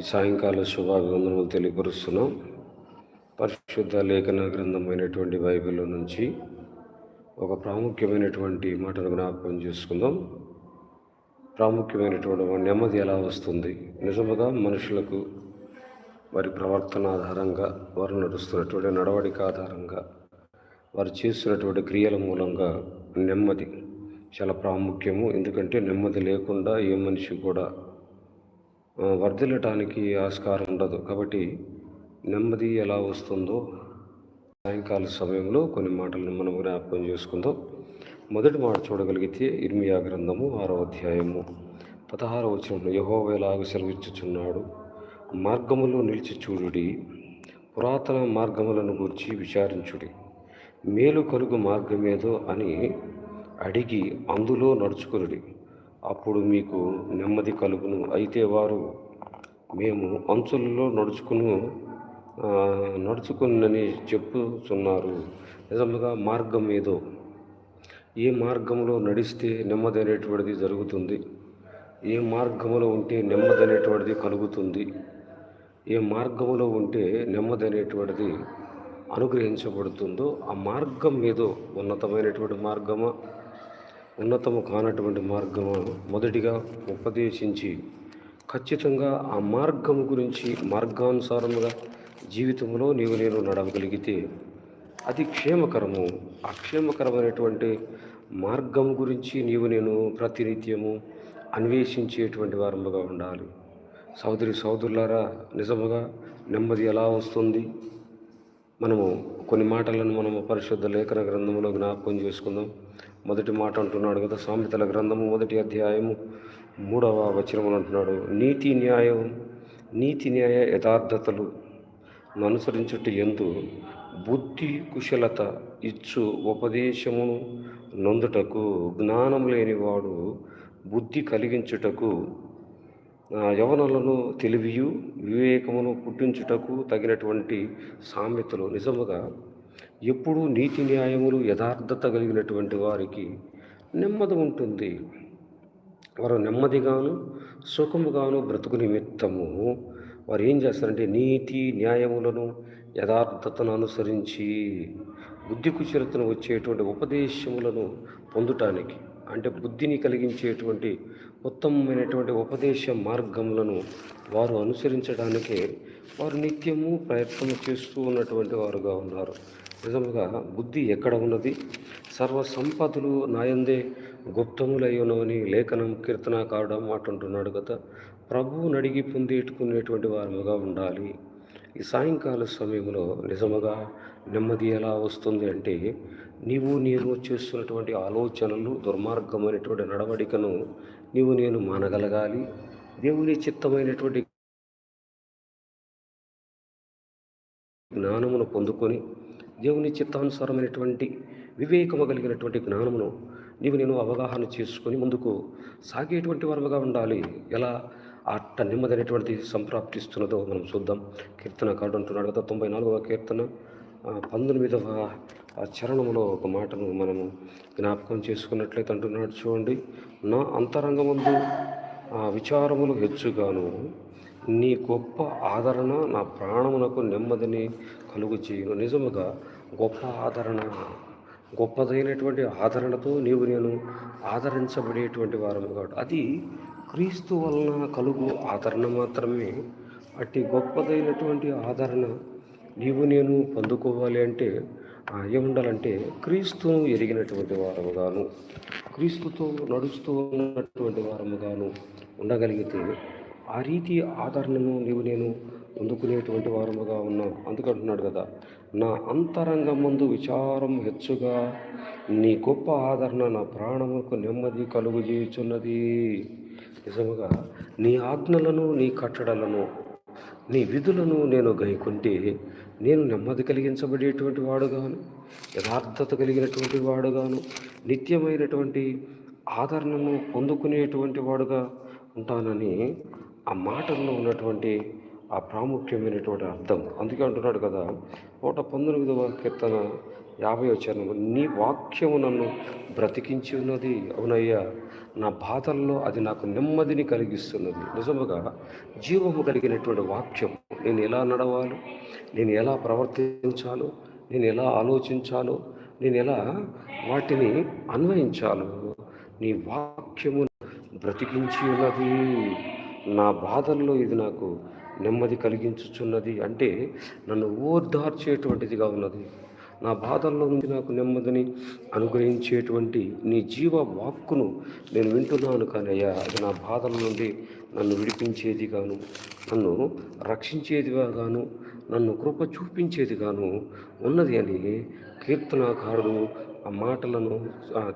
ఈ సాయంకాల శుభాభివందనలు తెలియపరుస్తున్నాం. పరిశుద్ధ లేఖన గ్రంథమైనటువంటి బైబిల్ నుంచి ఒక ప్రాముఖ్యమైనటువంటి మాటను జ్ఞాపకం చేసుకుందాం. ప్రాముఖ్యమైనటువంటి నెమ్మది ఎలా వస్తుంది? నిజముగా మనుషులకు వారి ప్రవర్తన ఆధారంగా వారు నడుస్తున్నటువంటి నడవడిక ఆధారంగా వారు చేస్తున్నటువంటి క్రియల మూలంగా నెమ్మది చాలా ప్రాముఖ్యము. ఎందుకంటే నెమ్మది లేకుండా ఏ మనిషి కూడా వర్ధిల్లటానికి ఆస్కారం ఉండదు. కాబట్టి నెమ్మది ఎలా వస్తుందో సాయంకాల సమయంలో కొన్ని మాటలను మనం జ్ఞాపకం చేసుకుందాం. మొదటి మాట చూడగలిగితే ఇర్మియా గ్రంథము ఆరో అధ్యాయము పదహార వచనంలో యహోవా ఎలాగ సెలవిచ్చుచున్నాడు? మార్గములో నిలిచి చూడుడి పురాతన మార్గములను గూర్చి విచారించుడి. మేలు కలుగు మార్గమేదో అని అడిగి అందులో నడుచుకునుడి. అప్పుడు మీకు నెమ్మది కలుగును. అయితే వారు మేము అంచులలో నడుచుకును నడుచుకునని చెప్పుతున్నారు నిజముగా మార్గం ఏదో? ఏ మార్గంలో నడిస్తే నెమ్మది అనేటువంటిది జరుగుతుంది? ఏ మార్గంలో ఉంటే నెమ్మది అనేటువంటిది కలుగుతుంది? ఏ మార్గంలో ఉంటే నెమ్మది అనేటువంటిది అనుగ్రహించబడుతుందో ఆ మార్గం ఏదో? ఉన్నతమైనటువంటి మార్గమా? ఉన్నతము కానటువంటి మార్గము మొదటిగా ఉపదేశించి ఖచ్చితంగా ఆ మార్గం గురించి మార్గానుసారముగా జీవితంలో నీవు నేను నడవగలిగితే అది క్షేమకరము. ఆ క్షేమకరమైనటువంటి మార్గం గురించి నీవు నేను ప్రతినిత్యము అన్వేషించేటువంటి వారముగా ఉండాలి. సోదరి సోదరులారా నిజముగా నెమ్మది ఎలా వస్తుంది? మనము కొన్ని మాటలను మనము పరిశుద్ధ లేఖన గ్రంథంలో జ్ఞాపకం చేసుకుందాం. మొదటి మాట అంటున్నాడు కదా సామెతల గ్రంథము మొదటి అధ్యాయము మూడవ వచనములు అంటున్నాడు నీతి న్యాయం నీతి న్యాయ యథార్థతలు అనుసరించుట ఎందు బుద్ధి కుశలత ఇచ్చు ఉపదేశమును నొందుటకు జ్ఞానం లేనివాడు బుద్ధి కలిగించుటకు యవనలను తెలివియు వివేకమును పుట్టించుటకు తగినటువంటి సామెతలు నిజముగా ఎప్పుడూ నీతి న్యాయములు యథార్థత కలిగినటువంటి వారికి నెమ్మది ఉంటుంది. వారు నెమ్మదిగాను సుఖముగాను బ్రతుకు నిమిత్తము. వారు ఏం చేస్తారంటే నీతి న్యాయములను యథార్థతను అనుసరించి బుద్ధి కుశలతను వచ్చేటువంటి ఉపదేశములను పొందటానికి అంటే బుద్ధిని కలిగించేటువంటి ఉత్తమమైనటువంటి ఉపదేశ మార్గములను వారు అనుసరించడానికే వారు నిత్యము ప్రయత్నం చేస్తూ ఉన్నటువంటి వారుగా ఉన్నారు. నిజముగా బుద్ధి ఎక్కడ ఉన్నది? సర్వ సంపదలు నాయందే గుప్తములై ఉన్నవని లేఖనం కీర్తనకారుడు మాట కదా. ప్రభువు నడిగి పొందేటుకునేటువంటి వారుగా ఉండాలి. ఈ సాయంకాల సమయంలో నిజముగా నెమ్మది ఎలా వస్తుంది అంటే నీవు నేను చేస్తున్నటువంటి ఆలోచనలు దుర్మార్గమైనటువంటి నడవడికను నీవు నేను మానగలగాలి. దేవుని చిత్తమైనటువంటి జ్ఞానమును పొందుకొని దేవుని చిత్తానుసారమైనటువంటి వివేకము కలిగినటువంటి జ్ఞానమును నీవు నేను అవగాహన చేసుకొని ముందుకు సాగేటువంటి వారముగా ఉండాలి. ఎలా అట్ట నెమ్మదైనటువంటి సంప్రాప్తిస్తున్నదో మనం చూద్దాం. కీర్తన కాడు అంటున్నాడు కదా తొంభై నాలుగవ కీర్తన. పంతొమ్మిదవ చరణంలో చరణములో ఒక మాటను మనము జ్ఞాపకం చేసుకున్నట్లయితే అంటున్నాడు చూడండి నా అంతరంగమందు విచారములు హెచ్చుగాను నీ గొప్ప ఆదరణ నా ప్రాణమునకు నెమ్మదిని కలుగు చేయను నిజముగా గొప్ప ఆదరణ గొప్పదైనటువంటి ఆదరణతో నీవు నేను ఆదరించబడేటువంటి వారము కాదు. అది క్రీస్తు వలన కలుగు ఆదరణ మాత్రమే. అట్టి గొప్పదైనటువంటి ఆదరణ నీవు నేను పొందుకోవాలి అంటే ఆ, ఏముండాలంటే క్రీస్తును ఎరిగినటువంటి వారముగాను క్రీస్తుతో నడుస్తూ ఉన్నటువంటి వారముగాను ఉండగలిగితే ఆ రీతి ఆదరణను నీవు నేను పొందుకునేటువంటి వారముగా ఉన్నాం అందుకంటున్నాడు కదా నా అంతరంగం ముందు విచారం హెచ్చుగా నీ గొప్ప ఆదరణ నా ప్రాణముకు నెమ్మది కలుగు చేయుచున్నది. నిజముగా నీ ఆజ్ఞలను నీ కట్టడలను నీ విధులను నేను గైకుంటే నేను నెమ్మది కలిగించబడేటువంటి వాడుగాను యథార్థత కలిగినటువంటి వాడుగాను నిత్యమైనటువంటి ఆదరణను పొందుకునేటువంటి వాడుగా ఉంటానని ఆ మాటల్లో ఉన్నటువంటి ఆ ప్రాముఖ్యమైనటువంటి అర్థం. అందుకే అంటున్నాడు కదా నూట పంతొమ్మిదవ కీర్తన యాభై వచ్చాను నీ వాక్యము నన్ను బ్రతికించి ఉన్నది అవునయ్యా. నా బాధల్లో అది నాకు నెమ్మదిని కలిగిస్తున్నది. నిజముగా జీవము కలిగినటువంటి వాక్యం నేను ఎలా నడవాలో? నేను ఎలా ప్రవర్తించాలో? నేను ఎలా ఆలోచించాలో? నేను ఎలా వాటిని అన్వయించాలో? నీ వాక్యము బ్రతికించి ఉన్నది. నా బాధల్లో ఇది నాకు నెమ్మది కలిగించుచున్నది. అంటే నన్ను ఓర్దార్చేటువంటిదిగా ఉన్నది. నా బాధల్లో నుంచి నాకు నెమ్మదిని అనుగ్రహించేటువంటి నీ జీవ వాక్కును నేను వింటున్నాను కానీ అయ్యా అది నా బాధల నుండి నన్ను విడిపించేది గాను నన్ను రక్షించేదిగా గాను నన్ను కృప చూపించేది గాను ఉన్నది అని కీర్తనాకారుడు ఆ మాటలను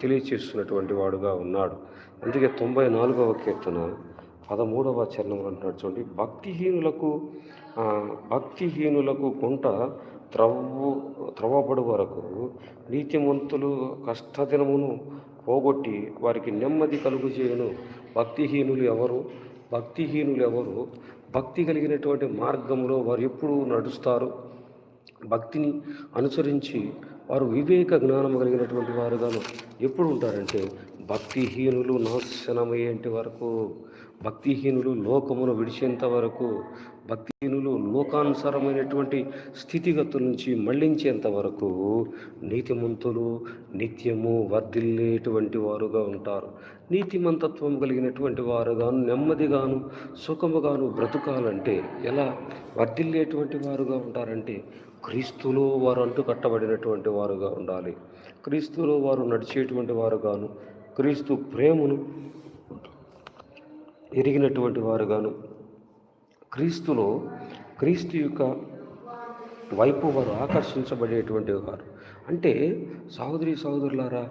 తెలియచేస్తున్నటువంటి వాడుగా ఉన్నాడు. అందుకే తొంభై నాలుగవ కీర్తన పదమూడవ చరణం అంటున్నాడు చూడండి. భక్తిహీనులకు భక్తిహీనులకు గుంట త్రవ్వు త్రవ్వబడు వరకు నీతిమంతులు కష్టదినమును పోగొట్టి వారికి నెమ్మది కలుగు చేయను భక్తిహీనులు ఎవరు? భక్తిహీనులు ఎవరు? భక్తి కలిగినటువంటి మార్గంలో వారు ఎప్పుడు నడుస్తారు. భక్తిని అనుసరించి వారు వివేక జ్ఞానం కలిగినటువంటి వారుగాను ఎప్పుడు ఉంటారంటే భక్తిహీనులు నాశనమయ్యేంటి వరకు భక్తిహీనులు లోకమును విడిచేంత వరకు భక్తిహీనులు లోకానుసారమైనటువంటి స్థితిగతుల నుంచి మళ్ళించేంత వరకు నీతిమంతులు నిత్యము వర్ధిల్లేటువంటి వారుగా ఉంటారు. నీతిమంతత్వం కలిగినటువంటి వారుగాను నెమ్మదిగాను సుఖముగాను బ్రతకాలంటే ఎలా వర్ధిల్లేటువంటి వారుగా ఉంటారంటే క్రీస్తులో వారు అంటూ కట్టబడినటువంటి వారుగా ఉండాలి. క్రీస్తులో వారు నడిచేటువంటి వారుగాను క్రీస్తు ప్రేమను ఎరిగినటువంటి వారుగాను క్రీస్తులో క్రీస్తు యొక్క వైపు వారు ఆకర్షించబడేటువంటి వారు. అంటే సహోదరి సహోదరులారా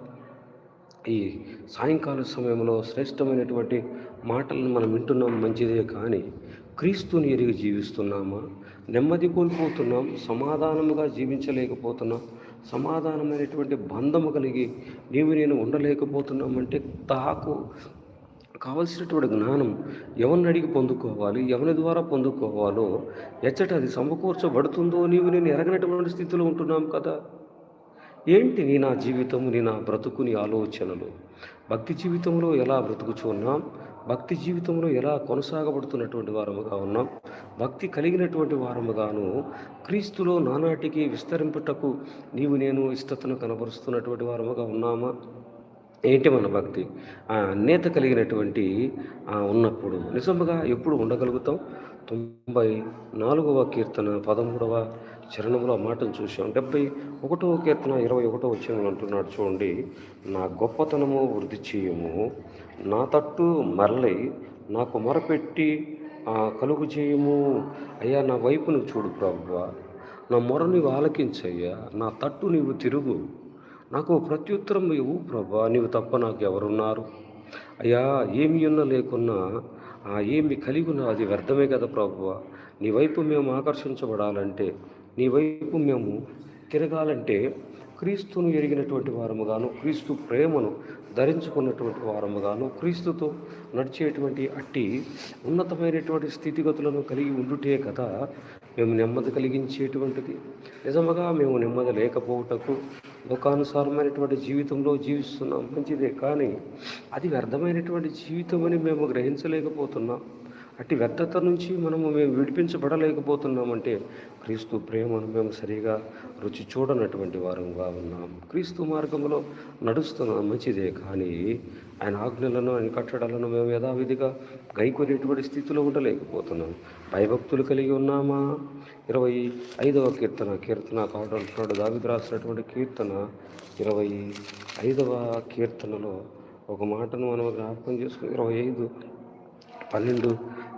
ఈ సాయంకాల సమయంలో శ్రేష్టమైనటువంటి మాటలను మనం వింటున్నాం మంచిదే కానీ క్రీస్తుని ఎరిగి జీవిస్తున్నామా? నెమ్మది కోల్పోతున్నాం సమాధానముగా జీవించలేకపోతున్నాం. సమాధానమైనటువంటి బంధము కలిగి నీవు నేను ఉండలేకపోతున్నామంటే తాకు కావలసినటువంటి జ్ఞానం ఎవరిని అడిగి పొందుకోవాలి ఎవరి ద్వారా పొందుకోవాలో ఎచ్చట అది సమకూర్చబడుతుందో నీవు నేను ఎరగనటువంటి స్థితిలో ఉంటున్నాం కదా. ఏంటి నీ నా జీవితము నీ నా బ్రతుకు నీ ఆలోచనలు? భక్తి జీవితంలో ఎలా బ్రతుకుచున్నాం? భక్తి జీవితంలో ఎలా కొనసాగబడుతున్నటువంటి వారముగా ఉన్నాం భక్తి కలిగినటువంటి వారముగాను క్రీస్తులో నానాటికి విస్తరింపుటకు నీవు నేను ఇష్టతను కనబరుస్తున్నటువంటి వారముగా ఉన్నామా? ఏంటి మన భక్తి? ఆ అన్యత కలిగినటువంటి ఉన్నప్పుడు నిజముగా ఎప్పుడు ఉండగలుగుతాం? తొంభై నాలుగవ కీర్తన పదమూడవ చరణంలో మాటను చూసాం డెబ్బై ఒకటవ కీర్తన ఇరవై ఒకటో వచ్చిన అంటున్నాడు చూడండి నా గొప్పతనము వృద్ధి చేయము నా తట్టు మరలై నాకు మొరపెట్టి కలుగు చేయము. అయ్యా నా వైపు నువ్వు చూడు ప్రభువా. నా మొర నీవు ఆలకించయ్యా నా తట్టు నీవు తిరుగు. నాకు ప్రత్యుత్తరం ఇవ్వు ప్రభా నీవు తప్ప నాకు ఎవరున్నారు అయ్యా ఏమి ఉన్న లేకున్నా ఏమి కలిగి ఉన్నా అది వ్యర్థమే కదా ప్రభువ. నీ వైపు మేము ఆకర్షించబడాలంటే నీ వైపు మేము తిరగాలంటే క్రీస్తును ఎరిగినటువంటి వారముగాను క్రీస్తు ప్రేమను ధరించుకున్నటువంటి వారముగాను క్రీస్తుతో నడిచేటువంటి అట్టి ఉన్నతమైనటువంటి స్థితిగతులను కలిగి ఉండుటే కదా మేము నెమ్మది కలిగించేటువంటిది. నిజముగా మేము నెమ్మది లేకపోవుటకు లోకానుసారమైనటువంటి జీవితంలో జీవిస్తున్నాం మంచిదే కానీ అది వ్యర్థమైనటువంటి జీవితం అని మేము గ్రహించలేకపోతున్నాం. అట్టి వ్యర్థత నుంచి మనము మేము విడిపించబడలేకపోతున్నామంటే క్రీస్తు ప్రేమను మేము సరిగా రుచి చూడనటువంటి వారంగా ఉన్నాం. క్రీస్తు మార్గంలో నడుస్తున్నాం మంచిదే కానీ ఆయన ఆజ్ఞలను ఆయన కట్టడాలను మేము యథావిధిగా గైకొనేటువంటి స్థితిలో ఉండలేకపోతున్నాం. భయభక్తులు కలిగి ఉన్నామా? ఇరవై ఐదవ కీర్తన కీర్తన కావడం దావిది రాసినటువంటి కీర్తన ఇరవై ఐదవ కీర్తనలో ఒక మాటను మనం జ్ఞాపకం చేసుకుని ఇరవై ఐదు పన్నెండు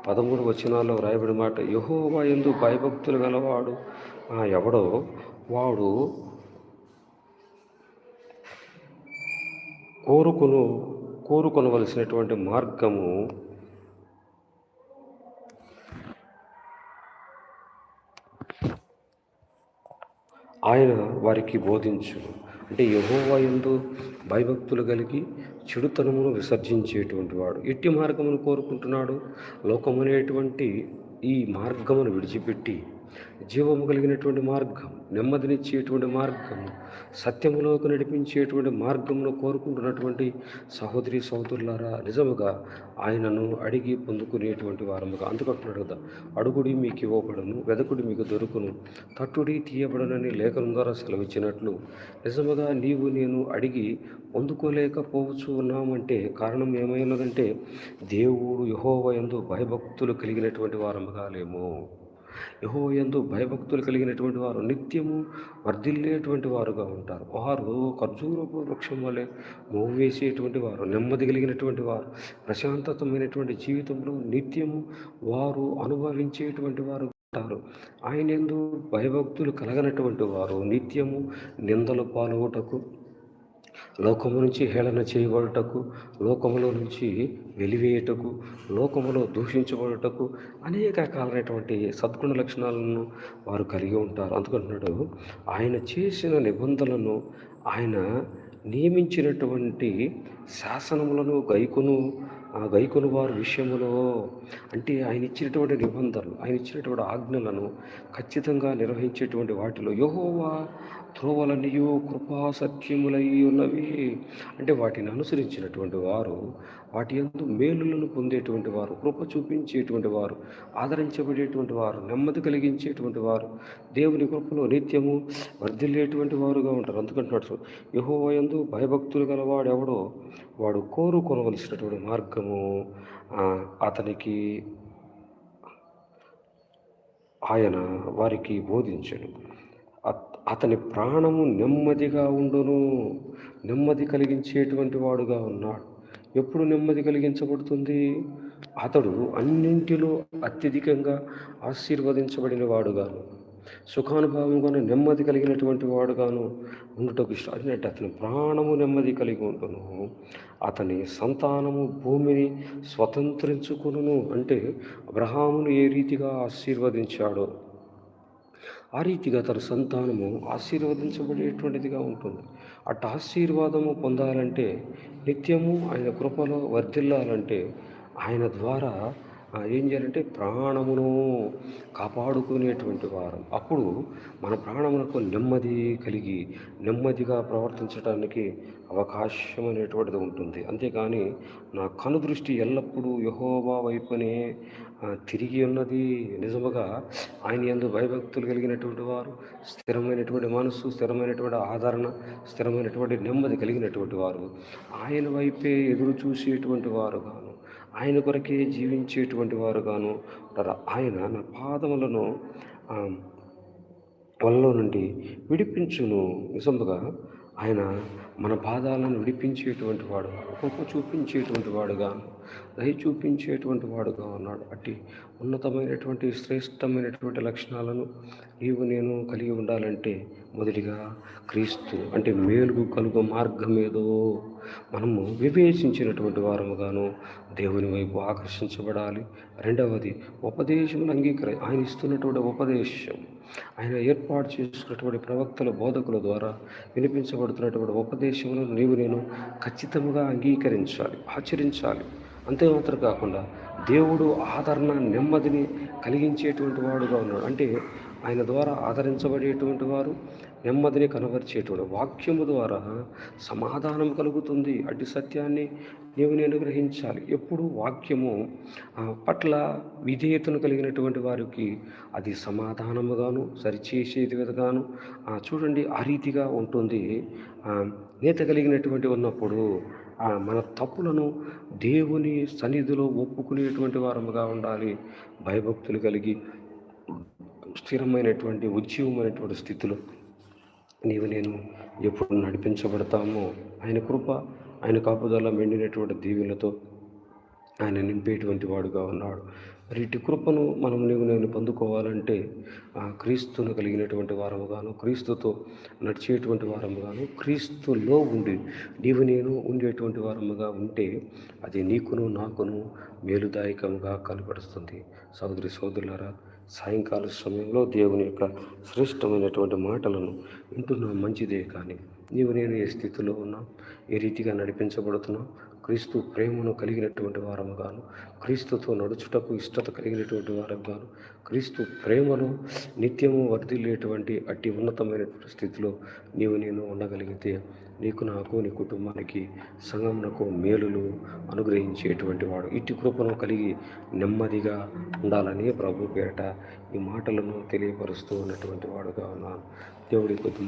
పదమూడు వచనాల్లో వ్రాయబడిన మాట యహోవా ఎందు భయభక్తులు గలవాడు ఎవడో వాడు కోరుకును కోరుకొనవలసినటువంటి మార్గము ఆయన వారికి బోధించు అంటే యహోవా భయభక్తులు కలిగి చెడుతనమును విసర్జించేటువంటి వాడు. ఎట్టి మార్గమును కోరుకుంటున్నాడు లోకమనేటువంటి ఈ మార్గమును విడిచిపెట్టి జీవము కలిగినటువంటి మార్గం నెమ్మదినిచ్చేటువంటి మార్గం సత్యములోకి నడిపించేటువంటి మార్గమును కోరుకుంటున్నటువంటి సహోదరి సహోదరులారా నిజముగా ఆయనను అడిగి పొందుకునేటువంటి వారముగా అందుకంటున్నాడు కదా అడుగుడి మీకు ఇవ్వబడను వెదకుడి మీకు దొరుకును తట్టుడి తీయబడనని లేఖనం ద్వారా సెలవిచ్చినట్లు. నిజముగా నీవు నేను అడిగి పొందుకోలేకపోవచ్చు ఉన్నామంటే కారణం ఏమైనదంటే దేవుడు యహోవ ఎందు భయభక్తులు కలిగినటువంటి వారముగా లేము యహో ఎందు భయభక్తులు కలిగినటువంటి వారు నిత్యము వర్ధిల్లేటువంటి వారుగా ఉంటారు. వారు ఖర్జూరపు వృక్షం వలె మోవేసేటువంటి వారు నెమ్మది కలిగినటువంటి వారు ప్రశాంతతమైనటువంటి జీవితంలో నిత్యము వారు అనుభవించేటువంటి వారు ఉంటారు. ఆయన ఎందు భయభక్తులు కలగనటువంటి వారు నిత్యము నిందలు పాల్గొటకు లోకము నుంచి హేళన చేయబడుటకు లోకములో నుంచి వెలివేయుటకు లోకములో దూషించబడుటకు అనేక రకాలైనటువంటి సద్గుణ లక్షణాలను వారు కలిగి ఉంటారు. అందుకంటున్నాడు ఆయన చేసిన నిబంధనలను ఆయన నియమించినటువంటి శాసనములను గైకును ఆ గైకును వారి విషయములో అంటే ఆయన ఇచ్చినటువంటి నిబంధనలు ఆయన ఇచ్చినటువంటి ఆజ్ఞలను ఖచ్చితంగా నిర్వహించేటువంటి వాటిలో యహోవా త్రోవలనియో కృపా సత్యములై ఉన్నవి. అంటే వాటిని అనుసరించినటువంటి వారు వాటి ఎందు మేలులను పొందేటువంటి వారు కృప చూపించేటువంటి వారు ఆదరించబడేటువంటి వారు నెమ్మది కలిగించేటువంటి వారు దేవుని కృపలో నిత్యము వర్ధిల్లేటువంటి వారుగా ఉంటారు. అందుకంటున్నాడు యహో ఎందు భయభక్తులు గలవాడు ఎవడో వాడు కోరుకొనవలసినటువంటి మార్గము అతనికి ఆయన వారికి బోధించడు అతని ప్రాణము నెమ్మదిగా ఉండును. నెమ్మది కలిగించేటువంటి వాడుగా ఉన్నాడు. ఎప్పుడు నెమ్మది కలిగించబడుతుంది? అతడు అన్నింటిలో అత్యధికంగా ఆశీర్వదించబడిన వాడుగాను. సుఖానుభవంగాను నెమ్మది కలిగినటువంటి వాడుగాను ఉండటకు ఇష్టం. అదినట్టు అతని ప్రాణము నెమ్మది కలిగి ఉంటును అతని సంతానము భూమిని స్వతంత్రించుకును అంటే అబ్రహామును ఏ రీతిగా ఆశీర్వదించాడో ఆ రీతిగా తన సంతానము ఆశీర్వదించబడేటువంటిదిగా ఉంటుంది. అటు ఆశీర్వాదము పొందాలంటే నిత్యము ఆయన కృపలో వర్ధిల్లాలంటే ఆయన ద్వారా ఏం చేయాలంటే ప్రాణమును కాపాడుకునేటువంటి వారం. అప్పుడు మన ప్రాణమునకు నెమ్మది కలిగి నెమ్మదిగా ప్రవర్తించడానికి అవకాశం అనేటువంటిది ఉంటుంది. అంతేకాని నా కనుదృష్టి ఎల్లప్పుడూ యహోవా వైపునే తిరిగి ఉన్నది. నిజముగా ఆయన ఎందు భయభక్తులు కలిగినటువంటి వారు స్థిరమైనటువంటి మనసు స్థిరమైనటువంటి ఆదరణ స్థిరమైనటువంటి నెమ్మది కలిగినటువంటి వారు. ఆయన వైపే ఎదురు చూసేటువంటి వారు గాను ఆయన కొరకే జీవించేటువంటి వారుగాను ఆయన నా పాదములను వలలో నుండి విడిపించును. నిజంగా ఆయన మన పాదాలను విడిపించేటువంటి వాడు కృప చూపించేటువంటి వాడుగా దయ చూపించేటువంటి వాడుగా ఉన్నాడు. అట్టి ఉన్నతమైనటువంటి శ్రేష్టమైనటువంటి లక్షణాలను నీవు నేను కలిగి ఉండాలంటే మొదటిగా క్రీస్తు అంటే మేలుకు కలుగు మార్గం ఏదో. మనము వివేచించినటువంటి వారముగాను దేవుని వైపు ఆకర్షించబడాలి. రెండవది ఉపదేశములు అంగీకరి ఆయన ఇస్తున్నటువంటి ఉపదేశం ఆయన ఏర్పాటు చేసుకున్నటువంటి ప్రవక్తల బోధకుల ద్వారా వినిపించబడుతున్నటువంటి ఉపదేశములను నీవు నేను ఖచ్చితంగా అంగీకరించాలి ఆచరించాలి. అంతే మాత్రం కాకుండా దేవుడు ఆదరణ నెమ్మదిని కలిగించేటువంటి వాడుగా ఉన్నాడు. అంటే ఆయన ద్వారా ఆదరించబడేటువంటి వారు నెమ్మదిని కనబరిచేటువంటి వాక్యము ద్వారా సమాధానం కలుగుతుంది. అటు సత్యాన్ని నీవు నేను గ్రహించాలి. ఎప్పుడు వాక్యము పట్ల విధేయతను కలిగినటువంటి వారికి అది సమాధానముగాను సరిచేసేది విధగాను చూడండి ఆ రీతిగా ఉంటుంది. నేత కలిగినటువంటి ఉన్నప్పుడు మన తప్పులను దేవుని సన్నిధిలో ఒప్పుకునేటువంటి వారముగా ఉండాలి. భయభక్తులు కలిగి స్థిరమైనటువంటి ఉద్యమమైనటువంటి స్థితిలో నీవు నేను ఎప్పుడు నడిపించబడతామో ఆయన కృప ఆయన కాపుదల మెండినటువంటి దీవులతో ఆయన నింపేటువంటి వాడుగా ఉన్నాడు. రీటి కృపను మనం నీవు నేను పొందుకోవాలంటే ఆ క్రీస్తును కలిగినటువంటి వారముగాను క్రీస్తుతో నడిచేటువంటి వారముగాను క్రీస్తులో ఉండి నీవు నేను ఉండేటువంటి వారముగా ఉంటే అది నీకును నాకును మేలుదాయకముగా కనపడుతుంది సోదరి సోదరులారా సాయంకాల సమయంలో దేవుని యొక్క శ్రేష్టమైనటువంటి మాటలను వింటున్నా. మంచిదే కానీ నీవు నేను ఏ స్థితిలో ఉన్నాం? ఏ రీతిగా నడిపించబడుతున్నాం? క్రీస్తు ప్రేమను కలిగినటువంటి వారముగాను క్రీస్తుతో నడుచుటకు ఇష్టత కలిగినటువంటి వారముగాను క్రీస్తు ప్రేమను నిత్యము వర్ధిల్లేటువంటి అట్టి ఉన్నతమైనటువంటి స్థితిలో నీవు నేను ఉండగలిగితే నీకు నాకు నీ కుటుంబానికి సంగమునకు మేలులు అనుగ్రహించేటువంటి వాడు. ఇట్టి కృపను కలిగి నెమ్మదిగా ఉండాలని ప్రభు పేరట ఈ మాటలను తెలియపరుస్తూ ఉన్నటువంటి వాడుగా ఉన్నాను. దేవుడి కొద్ది